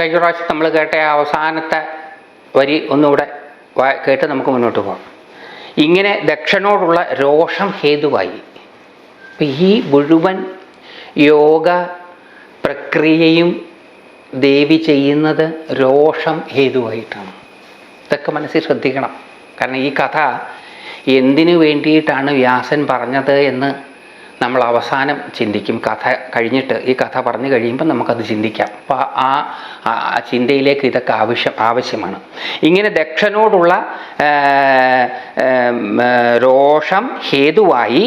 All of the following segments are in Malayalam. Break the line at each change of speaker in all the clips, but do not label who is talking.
കഴിഞ്ഞ പ്രാവശ്യം നമ്മൾ കേട്ട ആ അവസാനത്തെ വരി ഒന്നുകൂടെ കേട്ട് നമുക്ക് മുന്നോട്ട് പോകാം. ഇങ്ങനെ ദക്ഷനോടുള്ള രോഷം ഹേതുവായി. ഈ മുഴുവൻ യോഗ പ്രക്രിയയും ദേവി ചെയ്യുന്നത് രോഷം ഹേതുവായിട്ടാണ്. ഇതൊക്കെ മനസ്സിൽ ശ്രദ്ധിക്കണം. കാരണം ഈ കഥ എന്തിനു വേണ്ടിയിട്ടാണ് വ്യാസൻ പറഞ്ഞത് എന്ന് നമ്മൾ അവസാനം ചിന്തിക്കും. കഥ കഴിഞ്ഞിട്ട് ഈ കഥ പറഞ്ഞു കഴിയുമ്പോൾ നമുക്കത് ചിന്തിക്കാം. അപ്പോൾ ആ ചിന്തയിലേക്ക് ഇതൊക്കെ ആവശ്യം ആവശ്യമാണ്. ഇങ്ങനെ ദക്ഷനോടുള്ള രോഷം ഹേതുവായി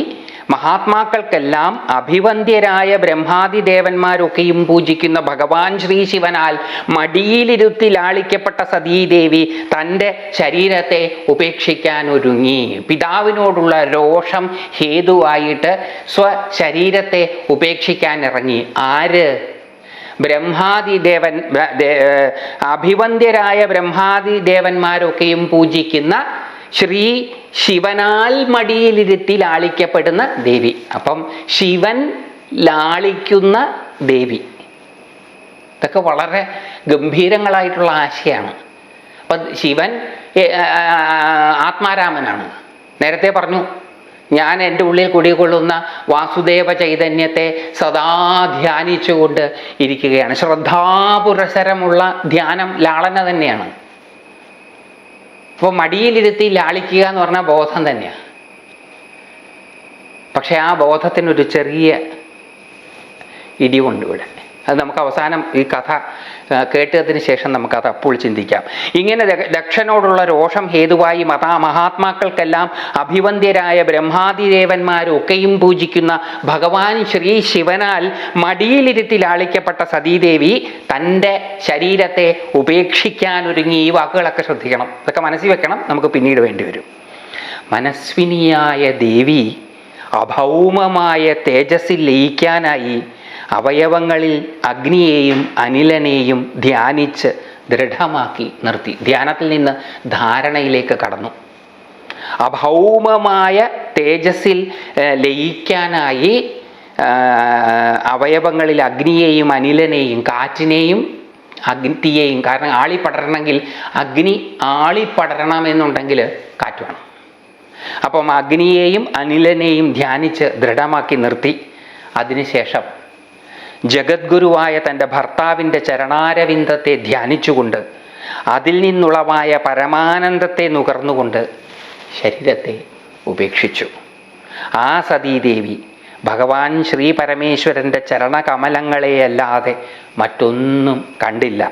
മഹാത്മാക്കൾക്കെല്ലാം അഭിവന്ദ്യരായ ബ്രഹ്മാദി ദേവന്മാരൊക്കെയും പൂജിക്കുന്ന ഭഗവാൻ ശ്രീ ശിവനാൽ മടിയിലിരുത്തി ലാളിക്കപ്പെട്ട സതീദേവി തന്റെ ശരീരത്തെ ഉപേക്ഷിക്കാൻ ഒരുങ്ങി. പിതാവിനോടുള്ള രോഷം ഹേതുവായിട്ട് സ്വശരീരത്തെ ഉപേക്ഷിക്കാൻ ഇറങ്ങി. ആര്? ബ്രഹ്മാദി ദേവൻ ബ്ര- ദേ- അഭിവന്ദ്യരായ ബ്രഹ്മാദി ദേവന്മാരൊക്കെയും പൂജിക്കുന്ന ശ്രീ ശിവനാൽ മടിയിലിരുത്തി ലാളിക്കപ്പെടുന്ന ദേവി. അപ്പം ശിവൻ ലാളിക്കുന്ന ദേവി. ഇതൊക്കെ വളരെ ഗംഭീരങ്ങളായിട്ടുള്ള ആശയാണ്. അപ്പം ശിവൻ ആത്മാരാമനാണ്. നേരത്തെ പറഞ്ഞു ഞാൻ എന്റെ ഉള്ളിൽ കുടികൊള്ളുന്ന വാസുദേവ ചൈതന്യത്തെ സദാ ധ്യാനിച്ചുകൊണ്ട് ഇരിക്കുകയാണ്. ശ്രദ്ധാപുരസരമുള്ള ധ്യാനം ലാളന തന്നെയാണ്. അപ്പോൾ മടിയിലിരുത്തി ലാളിക്കുക എന്ന് പറഞ്ഞാൽ ബോധം തന്നെയാണ് പക്ഷെ ആ ബോധത്തിനൊരു ചെറിയ ഇടിവുണ്ട് ഇവിടെ. അത് നമുക്ക് അവസാനം ഈ കഥ കേട്ടതിന് ശേഷം നമുക്കത് അപ്പോൾ ചിന്തിക്കാം. ഇങ്ങനെ ദക്ഷനോടുള്ള രോഷം ഹേതുവായി മതാ മഹാത്മാക്കൾക്കെല്ലാം അഭിവന്ദ്യരായ ബ്രഹ്മാതിദേവന്മാരൊക്കെയും പൂജിക്കുന്ന ഭഗവാൻ ശ്രീ ശിവനാൽ മടിയിലിരുത്തി ലാളിക്കപ്പെട്ട സതീദേവി തന്റെ ശരീരത്തെ ഉപേക്ഷിക്കാനൊരുങ്ങി. ഈ വാക്കുകളൊക്കെ ശ്രദ്ധിക്കണം. ഇതൊക്കെ മനസ്സിൽ വെക്കണം. നമുക്ക് പിന്നീട് വേണ്ടി വരും. മനസ്വിനിയായ ദേവി അഭൗമമായ തേജസ്സിൽ ലയിക്കാനായി അവയവങ്ങളിൽ അഗ്നിയെയും അനിലനെയും ധ്യാനിച്ച് ദൃഢമാക്കി നിർത്തി. ധ്യാനത്തിൽ നിന്ന് ധാരണയിലേക്ക് കടന്നു. അഭൗമമായ തേജസ്സിൽ ലയിക്കാനായി അവയവങ്ങളിൽ അഗ്നിയെയും അനിലനെയും കാറ്റിനെയും അഗ്നിയെയും കാരണം ആളിപ്പടരണമെങ്കിൽ അഗ്നി ആളിപ്പടരണമെന്നുണ്ടെങ്കിൽ കാറ്റ് വേണം. അപ്പം അഗ്നിയെയും അനിലനെയും ധ്യാനിച്ച് ദൃഢമാക്കി നിർത്തി. അതിനുശേഷം ജഗദ്ഗുരുവായ തന്റെ ഭർത്താവിന്റെ ചരണാരവിന്ദത്തെ ധ്യാനിച്ചുകൊണ്ട് അതിൽ നിന്നുളവായ പരമാനന്ദത്തെ നുകർന്നുകൊണ്ട് ശരീരത്തെ ഉപേക്ഷിച്ചു. ആ സതീദേവി ഭഗവാൻ ശ്രീ പരമേശ്വരന്റെ ചരണകമലങ്ങളെയല്ലാതെ മറ്റൊന്നും കണ്ടില്ല.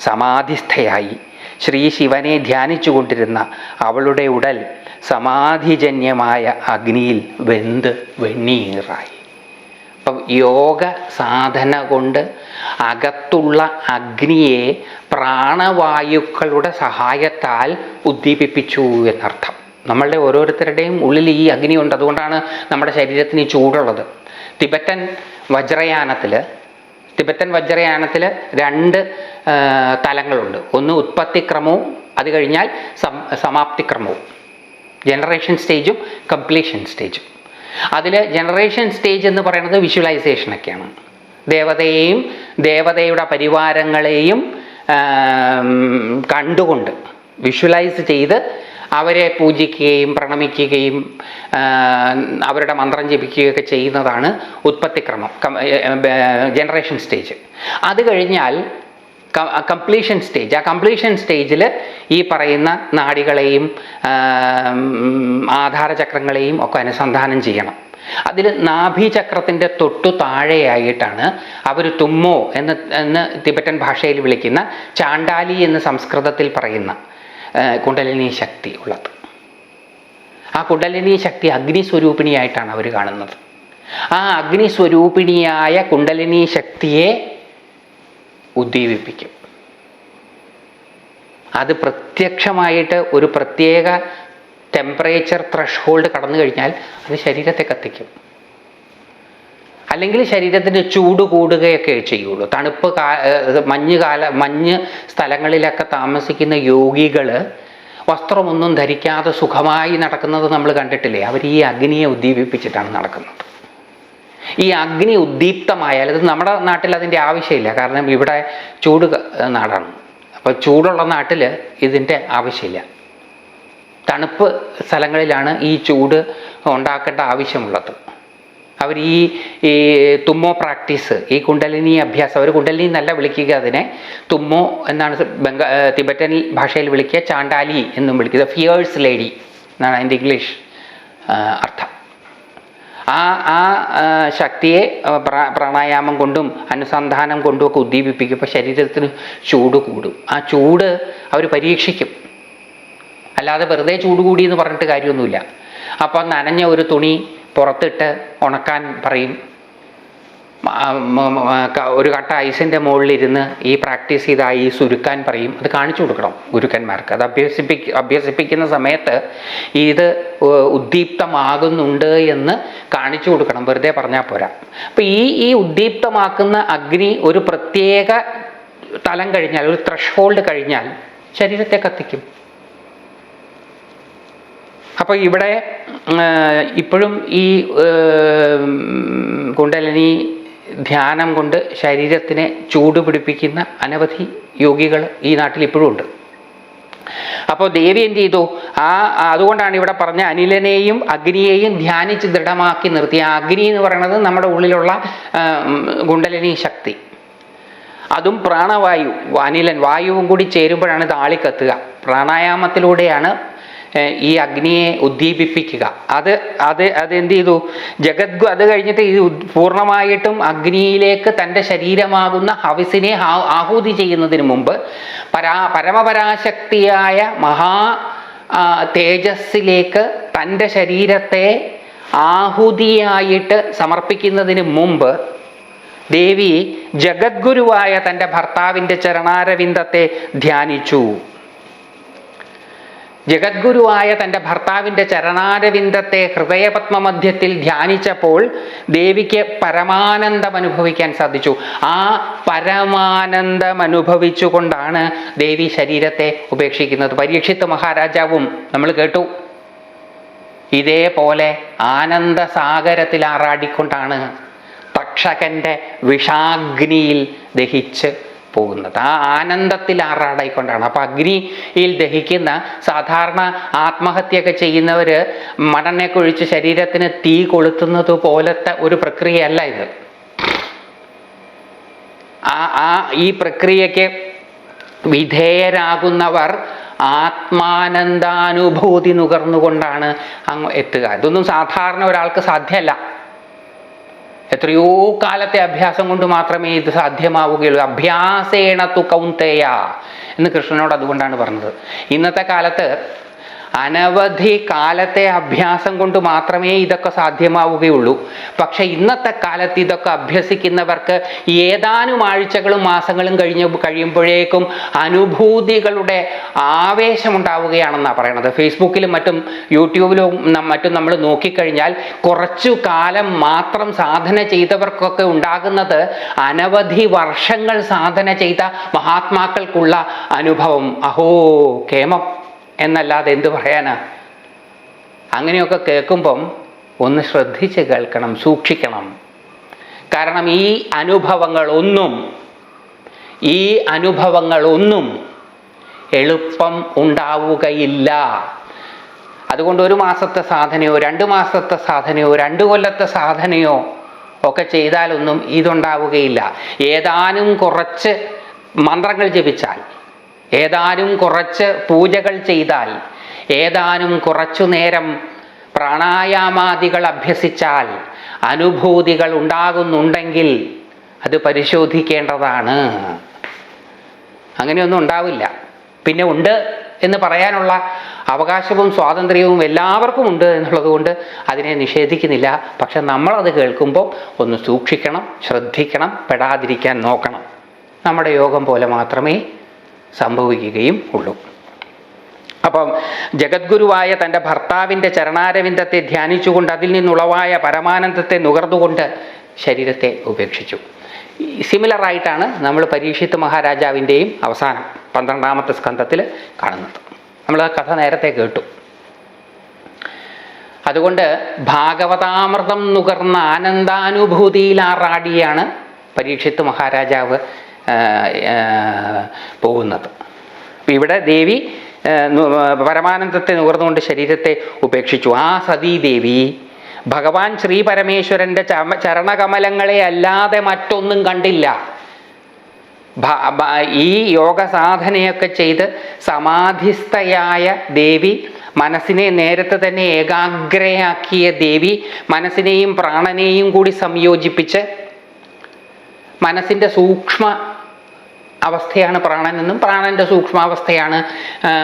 സമാധിസ്ഥയായി ശ്രീ ശിവനെ ധ്യാനിച്ചു കൊണ്ടിരുന്ന അവളുടെ ഉടൽ സമാധിജന്യമായ അഗ്നിയിൽ വെന്ത് വെണ്ണീറായി. അപ്പം യോഗ സാധന കൊണ്ട് അകത്തുള്ള അഗ്നിയെ പ്രാണവായുക്കളുടെ സഹായത്താൽ ഉദ്ദീപിപ്പിച്ചു എന്നർത്ഥം. നമ്മളുടെ ഓരോരുത്തരുടെയും ഉള്ളിൽ ഈ അഗ്നിയുണ്ട് അതുകൊണ്ടാണ് നമ്മുടെ ശരീരത്തിന് ഈ ചൂടുള്ളത്. തിബറ്റൻ വജ്രയാനത്തിൽ തിബറ്റൻ വജ്രയാനത്തിൽ രണ്ട് തലങ്ങളുണ്ട്. ഒന്ന് ഉത്പത്തിക്രമവും അത് കഴിഞ്ഞാൽ സമാപ്തിക്രമവും. ജനറേഷൻ സ്റ്റേജും കംപ്ലീഷൻ സ്റ്റേജും അതിൽ ജനറേഷൻ സ്റ്റേജ് എന്ന് പറയുന്നത് വിഷ്വലൈസേഷനൊക്കെയാണ് ദേവതയെയും ദേവതയുടെ പരിവാരങ്ങളെയും കണ്ടുകൊണ്ട് വിഷ്വലൈസ് ചെയ്ത് അവരെ പൂജിക്കുകയും പ്രണമിക്കുകയും അവരുടെ മന്ത്രം ജപിക്കുകയൊക്കെ ചെയ്യുന്നതാണ് ഉത്പത്തിക്രമം ജനറേഷൻ സ്റ്റേജ് അത് കഴിഞ്ഞാൽ കംപ്ലീഷൻ സ്റ്റേജ് ആ കംപ്ലീഷൻ സ്റ്റേജിൽ ഈ പറയുന്ന നാടികളെയും ആധാരചക്രങ്ങളെയും ഒക്കെ അനുസന്ധാനം ചെയ്യണം. അതിൽ നാഭിചക്രത്തിന്റെ തൊട്ടു താഴെയായിട്ടാണ് അവർ തുമ്മോ എന്ന് എന്ന് തിബറ്റൻ ഭാഷയിൽ വിളിക്കുന്ന ചാണ്ടാലി എന്ന് സംസ്കൃതത്തിൽ പറയുന്ന കുണ്ടലിനി ശക്തി ഉള്ളത്. ആ കുണ്ടലിനി ശക്തി അഗ്നിസ്വരൂപിണിയായിട്ടാണ് അവർ കാണുന്നത്. ആ അഗ്നിസ്വരൂപിണിയായ കുണ്ടലിനി ശക്തിയെ ഉദ്ദീപിപ്പിക്കും. അത് പ്രത്യക്ഷമായിട്ട് ഒരു പ്രത്യേക ടെമ്പറേച്ചർ ത്രഷ് കടന്നു കഴിഞ്ഞാൽ അത് ശരീരത്തെ കത്തിക്കും. അല്ലെങ്കിൽ ശരീരത്തിന് ചൂട് കൂടുകയൊക്കെ ചെയ്യുള്ളൂ. തണുപ്പ് കാ മഞ്ഞ് കാല മഞ്ഞ് സ്ഥലങ്ങളിലൊക്കെ താമസിക്കുന്ന യോഗികൾ വസ്ത്രമൊന്നും ധരിക്കാതെ സുഖമായി നടക്കുന്നത് നമ്മൾ കണ്ടിട്ടില്ലേ? അവർ ഈ അഗ്നിയെ ഉദ്ദീപിപ്പിച്ചിട്ടാണ് നടക്കുന്നത്. ഈ അഗ്നി ഉദ്ദീപ്തമായാൽ ഇത് നമ്മുടെ നാട്ടിൽ അതിന്റെ ആവശ്യമില്ല. കാരണം ഇവിടെ ചൂട് നാടാണ്. അപ്പോൾ ചൂടുള്ള നാട്ടിൽ ഇതിന്റെ ആവശ്യമില്ല. തണുപ്പ് സ്ഥലങ്ങളിലാണ് ഈ ചൂട് ഉണ്ടാക്കേണ്ട ആവശ്യമുള്ളത്. അവർ ഈ ഈ തുമ്മോ പ്രാക്ടീസ് ഈ കുണ്ടലിനി അഭ്യാസം അവർ കുണ്ടലിനി എന്നല്ല വിളിക്കുക അതിനെ. തുമ്മോ എന്നാണ് ബംഗാ തിബറ്റൻ ഭാഷയിൽ വിളിക്കുക ചാണ്ടാലി എന്നും വിളിക്കുക. ഫിയേഴ്സ് ലേഡി എന്നാണ് അതിന്റെ ഇംഗ്ലീഷ് അർത്ഥം. ആ ആ ശക്തിയെ പ്രാണായാമം കൊണ്ടും അനുസന്ധാനം കൊണ്ടും ഒക്കെ ഉദ്ദീപിപ്പിക്കും. അപ്പോൾ ശരീരത്തിന് ചൂട് കൂടും. ആ ചൂട് അവർ പരീക്ഷിക്കും. അല്ലാതെ വെറുതെ ചൂട് കൂടി എന്ന് പറഞ്ഞിട്ട് കാര്യമൊന്നുമില്ല. അപ്പോൾ നനഞ്ഞ ഒരു തുണി പുറത്തിട്ട് ഉണക്കാൻ പറയും. ഒരു കട്ട ഐസിന്റെ മുകളിലിരുന്ന് ഈ പ്രാക്ടീസ് ചെയ്ത ഐസ് ഉരുക്കാൻ പറയും. അത് കാണിച്ചു കൊടുക്കണം ഗുരുക്കന്മാർക്ക്. അത് അഭ്യസിപ്പിക്ക അഭ്യസിപ്പിക്കുന്ന സമയത്ത് ഇത് ഉദ്ദീപ്തമാകുന്നുണ്ട് എന്ന് കാണിച്ചു കൊടുക്കണം. വെറുതെ പറഞ്ഞാൽ പോരാ. അപ്പം ഈ ഈ ഉദ്ദീപ്തമാക്കുന്ന അഗ്നി ഒരു പ്രത്യേക തലം കഴിഞ്ഞാൽ ഒരു ത്രഷ് ഹോൾഡ് കഴിഞ്ഞാൽ ശരീരത്തെ കത്തിക്കും. അപ്പോൾ ഇവിടെ ഇപ്പോഴും ഈ കുണ്ടലിനി ധ്യാനം കൊണ്ട് ശരീരത്തിനെ ചൂടുപിടിപ്പിക്കുന്ന അനവധി യോഗികൾ ഈ നാട്ടിൽ ഇപ്പോഴും ഉണ്ട്. അപ്പോൾ ദേവി എന്ത് ചെയ്തു? ആ അതുകൊണ്ടാണ് ഇവിടെ പറഞ്ഞ അനിലനെയും അഗ്നിയെയും ധ്യാനിച്ച് ദൃഢമാക്കി നിർത്തി. ആ അഗ്നി എന്ന് പറയുന്നത് നമ്മുടെ ഉള്ളിലുള്ള ഗുണ്ടലിനി ശക്തി. അതും പ്രാണവായു അനിലൻ വായുവും കൂടി ചേരുമ്പോഴാണ് താളിക്കത്തുക പ്രാണായാമത്തിലൂടെയാണ് ഈ അഗ്നിയെ ഉദ്ദീപിപ്പിക്കുക. അത് അത് എന്ത് ചെയ്തു? ജഗദ്ഗു അത് കഴിഞ്ഞിട്ട് ഇത് പൂർണമായിട്ടും അഗ്നിയിലേക്ക് തന്റെ ശരീരമാകുന്ന ഹവിസിനെ ആഹൂതി ചെയ്യുന്നതിന് മുമ്പ് പരാ പരമപരാശക്തിയായ മഹാ തേജസ്സിലേക്ക് തന്റെ ശരീരത്തെ ആഹുതിയായിട്ട് സമർപ്പിക്കുന്നതിന് മുമ്പ് ദേവി ജഗദ്ഗുരുവായ തന്റെ ഭർത്താവിന്റെ ചരണാരവിന്ദത്തെ ധ്യാനിച്ചു. ജഗദ്ഗുരുവായ തന്റെ ഭർത്താവിന്റെ ചരണാരവിന്ദത്തെ ഹൃദയപത്മമധ്യത്തിൽ ധ്യാനിച്ചപ്പോൾ ദേവിക്ക് പരമാനന്ദം അനുഭവിക്കാൻ സാധിച്ചു. ആ പരമാനന്ദം അനുഭവിച്ചുകൊണ്ടാണ് ദേവി ശരീരത്തെ ഉപേക്ഷിക്കുന്നത്. പരീക്ഷിത്ത് മഹാരാജാവും നമ്മൾ കേട്ടു. ഇതേപോലെ ആനന്ദസാഗരത്തിൽ ആറാടിക്കൊണ്ടാണ് തക്ഷകന്റെ വിഷാഗ്നിയിൽ ദഹിച്ച് പോകുന്നത്. ആ ആനന്ദത്തിൽ ആറാടായിക്കൊണ്ടാണ്. അപ്പോൾ അഗ്നിയിൽ ദഹിക്കുന്ന സാധാരണ ആത്മഹത്യയൊക്കെ ചെയ്യുന്നവർ മണ്ണെണ്ണയൊക്കെ കുഴിച്ച് ശരീരത്തിന് തീ കൊളുത്തുന്നത് പോലത്തെ ഒരു പ്രക്രിയയല്ല ഇത്. ആ ആ ഈ പ്രക്രിയയ്ക്ക് വിധേയരാകുന്നവർ ആത്മാനന്ദാനുഭൂതി നുകർന്നുകൊണ്ടാണ് അങ്ങ് എത്തുക. ഇതൊന്നും സാധാരണ ഒരാൾക്ക് സാധ്യമല്ല. എത്രയോ കാലത്തെ അഭ്യാസം കൊണ്ട് മാത്രമേ ഇത് സാധ്യമാവുകയുള്ളൂ. അഭ്യാസേണ തു കൗന്തേയ എന്ന് കൃഷ്ണനോട് അതുകൊണ്ടാണ് പറഞ്ഞത്. ഇന്നത്തെ കാലത്ത് അനവധി കാലത്തെ അഭ്യാസം കൊണ്ട് മാത്രമേ ഇതൊക്കെ സാധ്യമാവുകയുള്ളൂ. പക്ഷെ ഇന്നത്തെ കാലത്ത് ഇതൊക്കെ അഭ്യസിക്കുന്നവർക്ക് ഏതാനും ആഴ്ചകളും മാസങ്ങളും കഴിഞ്ഞ കഴിയുമ്പോഴേക്കും അനുഭൂതികളുടെ ആവേശമുണ്ടാവുകയാണെന്നാണ് പറയണത്. ഫേസ്ബുക്കിലും മറ്റും യൂട്യൂബിലും മറ്റും നമ്മൾ നോക്കിക്കഴിഞ്ഞാൽ കുറച്ചു കാലം മാത്രം സാധന ചെയ്തവർക്കൊക്കെ ഉണ്ടാകുന്നത് അനവധി വർഷങ്ങൾ സാധന ചെയ്ത മഹാത്മാക്കൾക്കുള്ള അനുഭവം. അഹോ കേമം. എന്നല്ലാതെ എന്ത് പറയാനാ? അങ്ങനെയൊക്കെ കേൾക്കുമ്പം ഒന്ന് ശ്രദ്ധിച്ച് കേൾക്കണം സൂക്ഷിക്കണം. കാരണം ഈ അനുഭവങ്ങളൊന്നും ഈ അനുഭവങ്ങളൊന്നും എളുപ്പം ഉണ്ടാവുകയില്ല. അതുകൊണ്ട് ഒരു മാസത്തെ സാധനയോ രണ്ട് മാസത്തെ സാധനയോ രണ്ട് കൊല്ലത്തെ സാധനയോ ഒക്കെ ചെയ്താലൊന്നും ഇതുണ്ടാവുകയില്ല. ഏതാനും കുറച്ച് മന്ത്രങ്ങൾ ജപിച്ചാൽ ഏതാനും കുറച്ച് പൂജകൾ ചെയ്താൽ ഏതാനും കുറച്ചു നേരം പ്രാണായാമാദികൾ അഭ്യസിച്ചാൽ അനുഭൂതികൾ ഉണ്ടാകുന്നുണ്ടെങ്കിൽ അത് പരിശോധിക്കേണ്ടതാണ്. അങ്ങനെയൊന്നും ഉണ്ടാവില്ല. പിന്നെ ഉണ്ട് എന്ന് പറയാനുള്ള അവകാശവും സ്വാതന്ത്ര്യവും എല്ലാവർക്കും ഉണ്ട് എന്നുള്ളത് കൊണ്ട് അതിനെ നിഷേധിക്കുന്നില്ല. പക്ഷെ നമ്മളത് കേൾക്കുമ്പോൾ ഒന്ന് സൂക്ഷിക്കണം ശ്രദ്ധിക്കണം പെടാതിരിക്കാൻ നോക്കണം. നമ്മുടെ യോഗം പോലെ മാത്രമേ സംഭവിക്കുകയും ഉള്ളൂ. അപ്പം ജഗദ്ഗുരുവായ തന്റെ ഭർത്താവിന്റെ ചരണാരവിന്ദത്തെ ധ്യാനിച്ചുകൊണ്ട് അതിൽ നിന്നുളവായ പരമാനന്ദത്തെ നുകർന്നുകൊണ്ട് ശരീരത്തെ ഉപേക്ഷിച്ചു. സിമിലറായിട്ടാണ് നമ്മൾ പരീക്ഷിത്ത് മഹാരാജാവിന്റെയും അവസാനം പന്ത്രണ്ടാമത്തെ സ്കന്ധത്തിൽ കാണുന്നത്. നമ്മൾ ആ കഥ നേരത്തെ കേട്ടു. അതുകൊണ്ട് ഭാഗവതാമൃതം നുകർന്ന ആനന്ദാനുഭൂതിയിൽ ആറാടിയാണ് പരീക്ഷിത്ത് മഹാരാജാവ് പോകുന്നത്. ഇവിടെ ദേവി പരമാനന്ദത്തെ നുകർന്നുകൊണ്ട് ശരീരത്തെ ഉപേക്ഷിച്ചു. ആ സതീദേവി ഭഗവാൻ ശ്രീ പരമേശ്വരന്റെ ചമ ചരണകമലങ്ങളെ അല്ലാതെ മറ്റൊന്നും കണ്ടില്ല. ഈ യോഗ സാധനയൊക്കെ ചെയ്ത് സമാധിസ്ഥയായ ദേവി മനസ്സിനെ നേരത്തെ തന്നെ ഏകാഗ്രയാക്കിയ ദേവി മനസ്സിനെയും പ്രാണനെയും കൂടി സംയോജിപ്പിച്ച് മനസ്സിന്റെ സൂക്ഷ്മ അവസ്ഥയാണ് പ്രാണനെന്നും പ്രാണന്റെ സൂക്ഷ്മാവസ്ഥയാണ്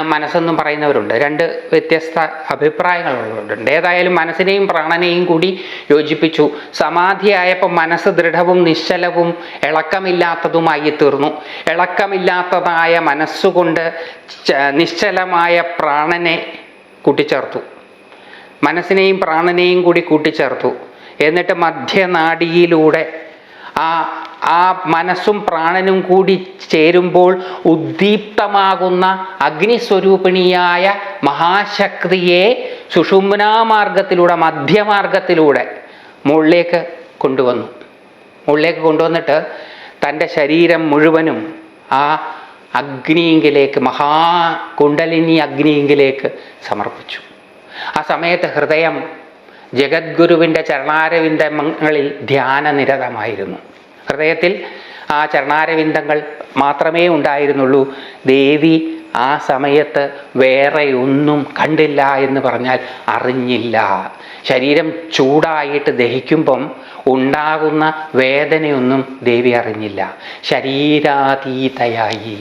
മനസ്സെന്നും പറയുന്നവരുണ്ട്. രണ്ട് വ്യത്യസ്ത അഭിപ്രായങ്ങളുള്ളവരുണ്ട്. ഏതായാലും മനസ്സിനെയും പ്രാണനെയും കൂടി യോജിപ്പിച്ചു. സമാധിയായപ്പോൾ മനസ്സ് ദൃഢവും നിശ്ചലവും ഇളക്കമില്ലാത്തതുമായി തീർന്നു. ഇളക്കമില്ലാത്തതായ മനസ്സുകൊണ്ട് നിശ്ചലമായ പ്രാണനെ കൂട്ടിച്ചേർത്തു. മനസ്സിനെയും പ്രാണനെയും കൂടി കൂട്ടിച്ചേർത്തു. എന്നിട്ട് മധ്യനാഡിയിലൂടെ ആ ആ മനസ്സും പ്രാണനും കൂടി ചേരുമ്പോൾ ഉദ്ദീപ്തമാകുന്ന അഗ്നിസ്വരൂപിണിയായ മഹാശക്തിയെ സുഷുമ്നാമാർഗത്തിലൂടെ മധ്യമാർഗത്തിലൂടെ മുകളിലേക്ക് കൊണ്ടുവന്നു. മുകളിലേക്ക് കൊണ്ടുവന്നിട്ട് തന്റെ ശരീരം മുഴുവനും ആ അഗ്നിയെങ്കിലേക്ക് മഹാ കുണ്ടലിനി അഗ്നിയിങ്കിലേക്ക് സമർപ്പിച്ചു. ആ സമയത്ത് ഹൃദയം ജഗദ്ഗുരുവിന്റെ ചരണാരവിന്ദങ്ങളിൽ ധ്യാനനിരതമായിരുന്നു. ഹൃദയത്തിൽ ആ ചരണാരവിന്ദങ്ങൾ മാത്രമേ ഉണ്ടായിരുന്നുള്ളൂ. ദേവി ആ സമയത്ത് വേറെ ഒന്നും കണ്ടില്ല എന്ന് പറഞ്ഞാൽ അറിഞ്ഞില്ല. ശരീരം ചൂടായിട്ട് ദഹിക്കുമ്പം ഉണ്ടാകുന്ന വേദനയൊന്നും ദേവി അറിഞ്ഞില്ല. ശരീരാതീതയായി.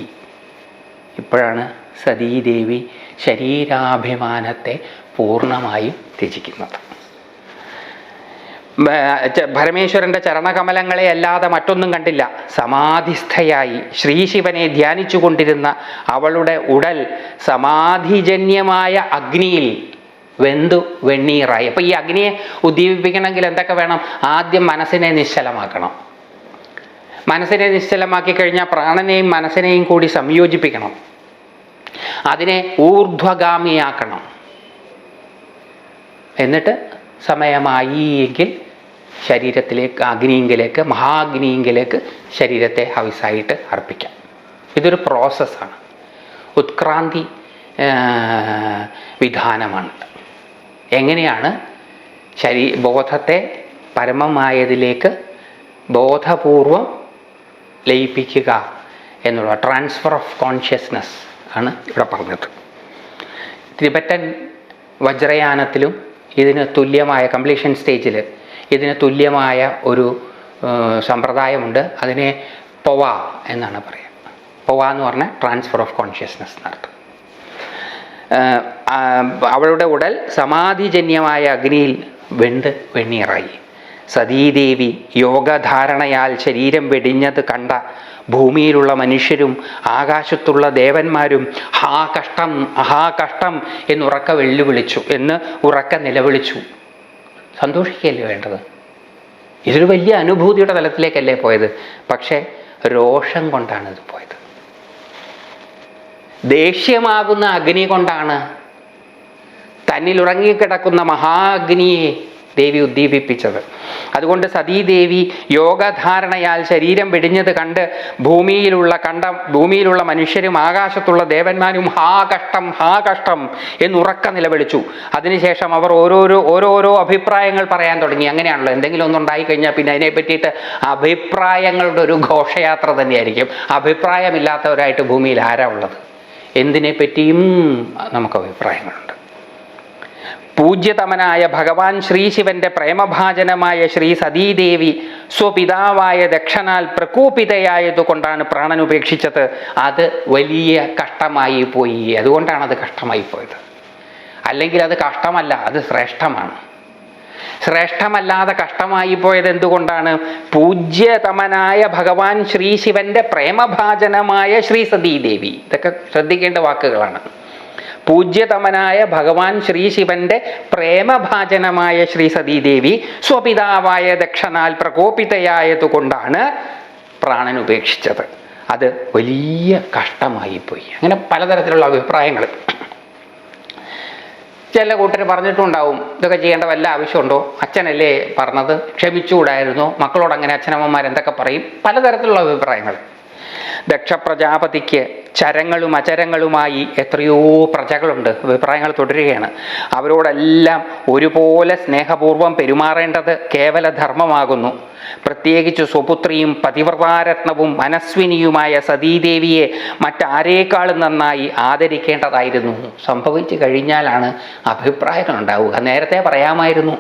ഇപ്പോഴാണ് സതീദേവി ശരീരാഭിമാനത്തെ പൂർണമായും ത്യജിക്കുന്നത്. പരമേശ്വരന്റെ ചരണകമലങ്ങളെ അല്ലാതെ മറ്റൊന്നും കണ്ടില്ല. സമാധിസ്ഥയായി ശ്രീശിവനെ ധ്യാനിച്ചു കൊണ്ടിരുന്ന അവളുടെ ഉടൽ സമാധിജന്യമായ അഗ്നിയിൽ വെന്തു വെണ്ണീറായി. അപ്പൊ ഈ അഗ്നിയെ ഉദ്ദീപിപ്പിക്കണമെങ്കിൽ എന്തൊക്കെ വേണം? ആദ്യം മനസ്സിനെ നിശ്ചലമാക്കണം. മനസ്സിനെ നിശ്ചലമാക്കി കഴിഞ്ഞാൽ പ്രാണനെയും മനസ്സിനെയും കൂടി സംയോജിപ്പിക്കണം. അതിനെ ഊർധ്വഗാമിയാക്കണം. എന്നിട്ട് സമയമായി എങ്കിൽ ശരീരത്തിലേക്ക് അഗ്നിയിങ്കിലേക്ക് മഹാഗ്നിയിങ്കിലേക്ക് ശരീരത്തെ ഹവിസായിട്ട് അർപ്പിക്കാം. ഇതൊരു പ്രോസസ്സാണ്. ഉത്ക്രാന്തി വിധാനമാണ്. എങ്ങനെയാണ് ശരീ ബോധത്തെ പരമമായതിലേക്ക് ബോധപൂർവം ലയിപ്പിക്കുക എന്നുള്ള ട്രാൻസ്ഫർ ഓഫ് കോൺഷ്യസ്നസ് ആണ് ഇവിടെ പറഞ്ഞത്. തിബറ്റൻ വജ്രയാനത്തിലും ഇതിന് തുല്യമായ കംപ്ലീഷൻ സ്റ്റേജിൽ ഇതിന് തുല്യമായ ഒരു സമ്പ്രദായമുണ്ട്. അതിനെ പൊവ എന്നാണ് പറയുക. പൊവ എന്ന് പറഞ്ഞാൽ ട്രാൻസ്ഫർ ഓഫ് കോൺഷ്യസ്നസ് എന്നർത്ഥം അവളുടെ ഉടൽ സമാധിജന്യമായ അഗ്നിയിൽ വെണ്ട് വെണ്ണീറായി. സതീദേവി യോഗധാരണയാൽ ശരീരം വെടിഞ്ഞത് കണ്ട ഭൂമിയിലുള്ള മനുഷ്യരും ആകാശത്തുള്ള ദേവന്മാരും ഹാ കഷ്ടം ഹാ കഷ്ടം എന്നുറക്ക വെല്ലുവിളിച്ചു എന്ന് ഉറക്ക നിലവിളിച്ചു. സന്തോഷിക്കുകയല്ലേ വേണ്ടത്? ഇതൊരു വലിയ അനുഭൂതിയുടെ തലത്തിലേക്കല്ലേ പോയത്? പക്ഷേ രോഷം കൊണ്ടാണ് ഇത് പോയത്. ദേഷ്യമാകുന്ന അഗ്നി കൊണ്ടാണ് തന്നിൽ ഉറങ്ങിക്കിടക്കുന്ന മഹാഗ്നിയെ ദേവി ഉദ്ദീപിപ്പിച്ചത്. അതുകൊണ്ട് സതീദേവി യോഗധാരണയാൽ ശരീരം വെടിഞ്ഞത് കണ്ട് ഭൂമിയിലുള്ള കണ്ട ഭൂമിയിലുള്ള മനുഷ്യരും ആകാശത്തുള്ള ദേവന്മാരും ഹാ കഷ്ടം ഹാ കഷ്ടം എന്നുറക്ക നിലവിളിച്ചു. അതിനുശേഷം അവർ ഓരോരോ ഓരോരോ അഭിപ്രായങ്ങൾ പറയാൻ തുടങ്ങി. അങ്ങനെയാണല്ലോ. എന്തെങ്കിലും ഒന്നുണ്ടായി കഴിഞ്ഞാൽ പിന്നെ അതിനെ പറ്റിയിട്ട് അഭിപ്രായങ്ങളുടെ ഒരു ഘോഷയാത്ര തന്നെയായിരിക്കും. അഭിപ്രായമില്ലാത്തവരായിട്ട് ഭൂമിയിൽ ആരാ ഉള്ളത്? എന്തിനെ പറ്റിയും നമുക്ക് അഭിപ്രായങ്ങളുണ്ട്. പൂജ്യതമനായ ഭഗവാൻ ശ്രീശിവന്റെ പ്രേമഭാജനമായ ശ്രീ സതീദേവി സ്വപിതാവായ ദക്ഷനാൽ പ്രകോപിതയായതുകൊണ്ടാണ് പ്രാണൻ ഉപേക്ഷിച്ചത്. അത് വലിയ കഷ്ടമായി പോയി. അതുകൊണ്ടാണ് അത് കഷ്ടമായി പോയത്. അല്ലെങ്കിൽ അത് കഷ്ടമല്ല അത് ശ്രേഷ്ഠമാണ്. ശ്രേഷ്ഠമല്ലാതെ കഷ്ടമായി പോയത് എന്തുകൊണ്ടാണ്? പൂജ്യതമനായ ഭഗവാൻ ശ്രീ ശിവന്റെ പ്രേമഭാജനമായ ശ്രീ സതീദേവി. ഇതൊക്കെ ശ്രദ്ധിക്കേണ്ട വാക്കുകളാണ്. പൂജ്യതമനായ ഭഗവാൻ ശ്രീ ശിവന്റെ പ്രേമഭാജനമായ ശ്രീ സതീദേവി സ്വപിതാവായ ദക്ഷനാൽ പ്രകോപിതയായതുകൊണ്ടാണ് പ്രാണൻ ഉപേക്ഷിച്ചത്. അത് വലിയ കഷ്ടമായി പോയി അങ്ങനെ പലതരത്തിലുള്ള അഭിപ്രായങ്ങൾ. ചില കൂട്ടർ പറഞ്ഞിട്ടുണ്ടാവും ഇതൊക്കെ ചെയ്യേണ്ട വല്ല ആവശ്യമുണ്ടോ? അച്ഛനല്ലേ പറഞ്ഞത്? ക്ഷമിച്ചുകൂടായിരുന്നോ. മക്കളോട് അങ്ങനെ അച്ഛനമ്മമാർ എന്തൊക്കെ പറയും? പലതരത്തിലുള്ള അഭിപ്രായങ്ങൾ. ദക്ഷ പ്രജാപതിക്ക് ചരങ്ങളും അചരങ്ങളുമായി എത്രയോ പ്രജകളുണ്ട്. അഭിപ്രായങ്ങൾ തുടരുകയാണ്. അവരോടെല്ലാം ഒരുപോലെ സ്നേഹപൂർവം പെരുമാറേണ്ടത് കേവല ധർമ്മമാകുന്നു പ്രത്യേകിച്ച് സ്വപുത്രിയും പതിവ്രതാരത്നവും മനസ്വിനിയുമായ സതീദേവിയെ മറ്റാരേക്കാളും നന്നായി ആദരിക്കേണ്ടതായിരുന്നു. സംഭവിച്ചു കഴിഞ്ഞാലാണ് അഭിപ്രായങ്ങൾ ഉണ്ടാവുക നേരത്തെ പറയാമായിരുന്നു.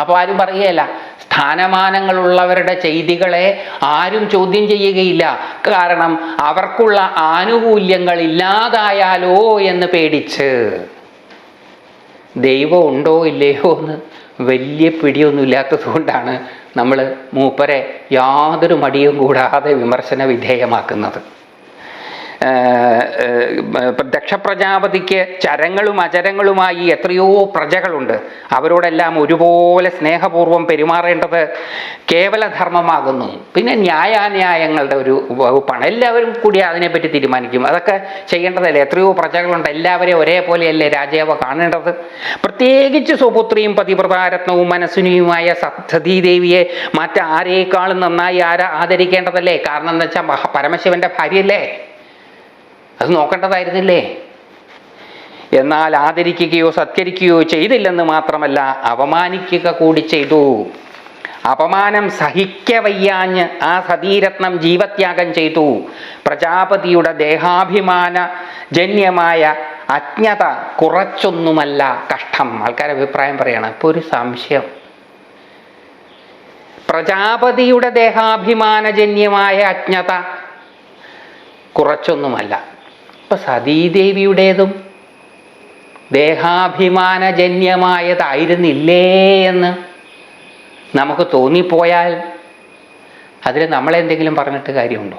അപ്പോൾ ആരും പറയുകയല്ല. സ്ഥാനമാനങ്ങളുള്ളവരുടെ ചെയ്തികളെ ആരും ചോദ്യം ചെയ്യുകയില്ല. കാരണം അവർക്കുള്ള ആനുകൂല്യങ്ങൾ ഇല്ലാതായാലോ എന്ന് പേടിച്ച്. ദൈവം ഉണ്ടോ ഇല്ലയോ എന്ന് വലിയ പിടിയൊന്നും ഇല്ലാത്തത് കൊണ്ടാണ് നമ്മൾ മൂപ്പരെ യാതൊരു മടിയും കൂടാതെ വിമർശന വിധേയമാക്കുന്നത്. ദക്ഷപ്രജാപതിക്ക് ചരങ്ങളും അചരങ്ങളുമായി എത്രയോ പ്രജകളുണ്ട്. അവരോടെല്ലാം ഒരുപോലെ സ്നേഹപൂർവം പെരുമാറേണ്ടത് കേവല ധർമ്മമാകുന്നു പിന്നെ ന്യായാന്യായങ്ങളുടെ ഒരു വകുപ്പാണ്. എല്ലാവരും കൂടി അതിനെപ്പറ്റി തീരുമാനിക്കും. അതൊക്കെ ചെയ്യേണ്ടതല്ലേ? എത്രയോ പ്രജകളുണ്ട്. എല്ലാവരെയും ഒരേപോലെയല്ലേ രാജാവ് കാണേണ്ടത്? പ്രത്യേകിച്ച് സുപുത്രിയും പതിവ്രതാരത്നവും മനസ്സിനിയുമായ സതീദേവിയെ മറ്റാരേക്കാളും നന്നായി ആരാ ആദരിക്കേണ്ടതല്ലേ? കാരണം എന്ന് വെച്ചാൽ പരമശിവന്റെ ഭാര്യയല്ലേ? അത് നോക്കേണ്ടതായിരുന്നില്ലേ? എന്നാൽ ആദരിക്കുകയോ സത്കരിക്കുകയോ ചെയ്തില്ലെന്ന് മാത്രമല്ല അപമാനിക്കുക കൂടി ചെയ്തു. അപമാനം സഹിക്കവയ്യാഞ്ഞ് ആ സതീരത്നം ജീവത്യാഗം ചെയ്തു. പ്രജാപതിയുടെ ദേഹാഭിമാന ജന്യമായ അജ്ഞത കുറച്ചൊന്നുമല്ല കഷ്ടം. ആൾക്കാർ അഭിപ്രായം പറയാണ് ഇപ്പൊ ഒരു സംശയം. പ്രജാപതിയുടെ ദേഹാഭിമാനജന്യമായ അജ്ഞത കുറച്ചൊന്നുമല്ല. ഇപ്പൊ സതീദേവിയുടേതും ദേഹാഭിമാനജന്യമായതായിരുന്നില്ലേ എന്ന് നമുക്ക് തോന്നിപ്പോയാൽ അതിൽ നമ്മളെന്തെങ്കിലും പറഞ്ഞിട്ട് കാര്യമുണ്ടോ?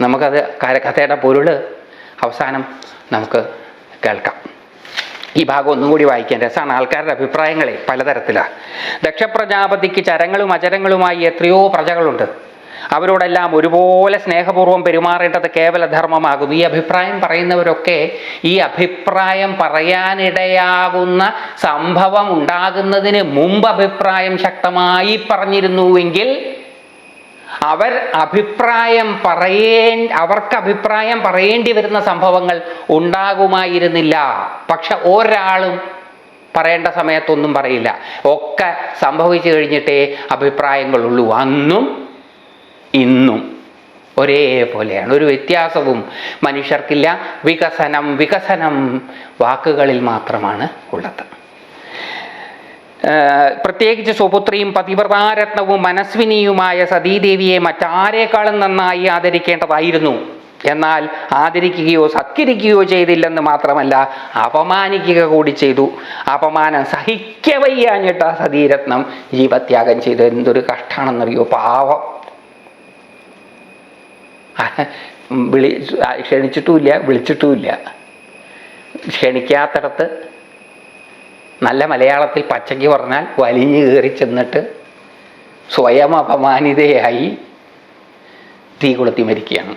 നമുക്കത് കഥയുടെ പൊരുൾ അവസാനം നമുക്ക് കേൾക്കാം. ഈ ഭാഗം ഒന്നും കൂടി വായിക്കാൻ രസമാണ്. ആൾക്കാരുടെ അഭിപ്രായങ്ങളെ പലതരത്തിലാണ് ദക്ഷപ്രജാപതിക്ക് ചരങ്ങളും അചരങ്ങളുമായി എത്രയോ പ്രജകളുണ്ട്. അവരോടെല്ലാം ഒരുപോലെ സ്നേഹപൂർവം പെരുമാറേണ്ടത് കേവല ധർമ്മമാകും ഈ അഭിപ്രായം പറയുന്നവരൊക്കെ ഈ അഭിപ്രായം പറയാനിടയാകുന്ന സംഭവം ഉണ്ടാകുന്നതിന് മുമ്പ് അഭിപ്രായം ശക്തമായി പറഞ്ഞിരുന്നുവെങ്കിൽ അവർ അഭിപ്രായം പറയേ അവർക്ക് അഭിപ്രായം പറയേണ്ടി വരുന്ന സംഭവങ്ങൾ ഉണ്ടാകുമായിരുന്നില്ല. പക്ഷെ ഒരാളും പറയേണ്ട സമയത്തൊന്നും പറയില്ല. ഒക്കെ സംഭവിച്ചു കഴിഞ്ഞിട്ടേ അഭിപ്രായങ്ങളുള്ളൂ. അന്നും ഇന്നും ഒരേപോലെയാണ്. ഒരു വ്യത്യാസവും മനുഷ്യർക്കില്ല. വികസനം വികസനം വാക്കുകളിൽ മാത്രമാണ് ഉള്ളത്. പ്രത്യേകിച്ച് സുപുത്രിയും പതിവ്രതാരത്നവും മനസ്വിനിയുമായ സതീദേവിയെ മറ്റാരേക്കാളും നന്നായി ആദരിക്കേണ്ടതായിരുന്നു. എന്നാൽ ആദരിക്കുകയോ സത്കരിക്കുകയോ ചെയ്തില്ലെന്ന് മാത്രമല്ല അപമാനിക്കുക കൂടി ചെയ്തു. അപമാനം സഹിക്കവയ്യാഞ്ഞിട്ട് ആ സതീരത്നം ജീവത്യാഗം ചെയ്തു. എന്തൊരു കഷ്ടമാണെന്നറിയോ പാവം. വിളി ക്ഷണിച്ചിട്ടുമില്ല വിളിച്ചിട്ടുമില്ല. ക്ഷണിക്കാത്തടത്ത് നല്ല മലയാളത്തിൽ പച്ചയ്ക്ക് പറഞ്ഞാൽ വലിഞ്ഞു കയറി ചെന്നിട്ട് സ്വയം അപമാനിതയായി തീ കൊളുത്തി മരിക്കുകയാണ്.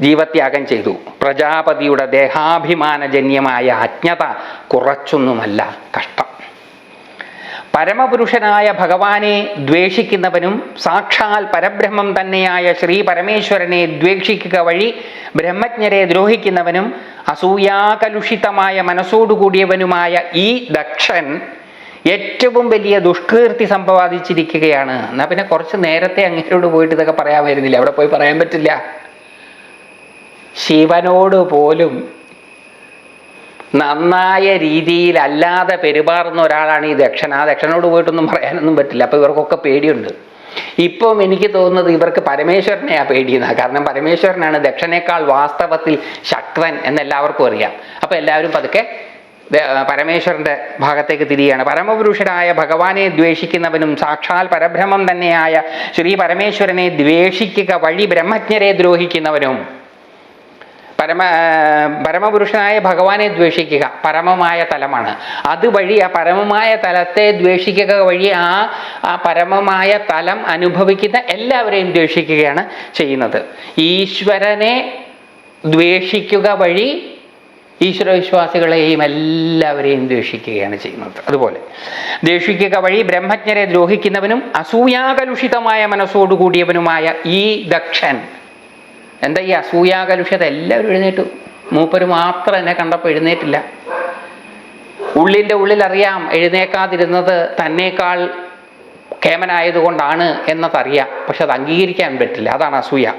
ജീവത്യാഗം ചെയ്തു. പ്രജാപതിയുടെ ദേഹാഭിമാനജന്യമായ അജ്ഞത കുറച്ചൊന്നുമല്ല കഷ്ടം. പരമപുരുഷനായ ഭഗവാനെ ദ്വേഷിക്കുന്നവനും സാക്ഷാൽ പരബ്രഹ്മം തന്നെയായ ശ്രീ പരമേശ്വരനെ ദ്വേഷിക്കുക വഴി ബ്രഹ്മജ്ഞരെ ദ്രോഹിക്കുന്നവനും അസൂയാകലുഷിതമായ മനസ്സോടുകൂടിയവനുമായ ഈ ദക്ഷൻ ഏറ്റവും വലിയ ദുഷ്കീർത്തി സമ്പാദിച്ചിരിക്കുകയാണ്. എന്നാ പിന്നെ കുറച്ച് നേരത്തെ അങ്ങേരോട് പോയിട്ട് ഇതൊക്കെ പറയാമായിരുന്നില്ല? അവിടെ പോയി പറയാൻ പറ്റില്ല. ശിവനോട് പോലും നന്നായ രീതിയിൽ അല്ലാതെ പെരുമാറുന്ന ഒരാളാണ് ഈ ദക്ഷൻ. ആ ദക്ഷനോട് പോയിട്ടൊന്നും പറയാനൊന്നും പറ്റില്ല. അപ്പോൾ ഇവർക്കൊക്കെ പേടിയുണ്ട്. ഇപ്പം എനിക്ക് തോന്നുന്നത് ഇവർക്ക് പരമേശ്വരനെ ആ കാരണം പരമേശ്വരനാണ് ദക്ഷനേക്കാൾ വാസ്തവത്തിൽ ശക്തൻ എന്നെല്ലാവർക്കും അറിയാം. അപ്പോൾ എല്ലാവരും പതുക്കെ പരമേശ്വരന്റെ ഭാഗത്തേക്ക് തിരിയാണ്. പരമപുരുഷനായ ഭഗവാനെ ദ്വേഷിക്കുന്നവനും സാക്ഷാൽ പരബ്രഹ്മം തന്നെയായ ശ്രീ പരമേശ്വരനെ ദ്വേഷിക്കുക വഴി ബ്രഹ്മജ്ഞരെ ദ്രോഹിക്കുന്നവനും പരമ പരമപുരുഷനായ ഭഗവാനെ ദ്വേഷിക്കുക. പരമമായ തലമാണ്. അതുവഴി ആ പരമമായ തലത്തെ ദ്വേഷിക്കുക വഴി ആ ആ പരമമായ തലം അനുഭവിക്കുന്ന എല്ലാവരെയും ദ്വേഷിക്കുകയാണ് ചെയ്യുന്നത്. ഈശ്വരനെ ദ്വേഷിക്കുക വഴി ഈശ്വരവിശ്വാസികളെയും എല്ലാവരെയും ദ്വേഷിക്കുകയാണ് ചെയ്യുന്നത്. അതുപോലെ ദ്വേഷിക്കുക വഴി ബ്രഹ്മജ്ഞരെ ദ്രോഹിക്കുന്നവനും അസൂയാകലുഷിതമായ മനസ്സോടുകൂടിയവനുമായ ഈ ദക്ഷൻ എന്താ ഈ അസൂയാകലുഷ്യത എല്ലാവരും എഴുന്നേറ്റു. മൂപ്പര് മാത്രം എന്നെ കണ്ടപ്പോൾ എഴുന്നേറ്റില്ല. ഉള്ളിന്റെ ഉള്ളിൽ അറിയാം എഴുന്നേക്കാതിരുന്നത് തന്നേക്കാൾ കേമനായതുകൊണ്ടാണ് എന്നതറിയാം. പക്ഷെ അത് അംഗീകരിക്കാൻ പറ്റില്ല. അതാണ് അസൂയ.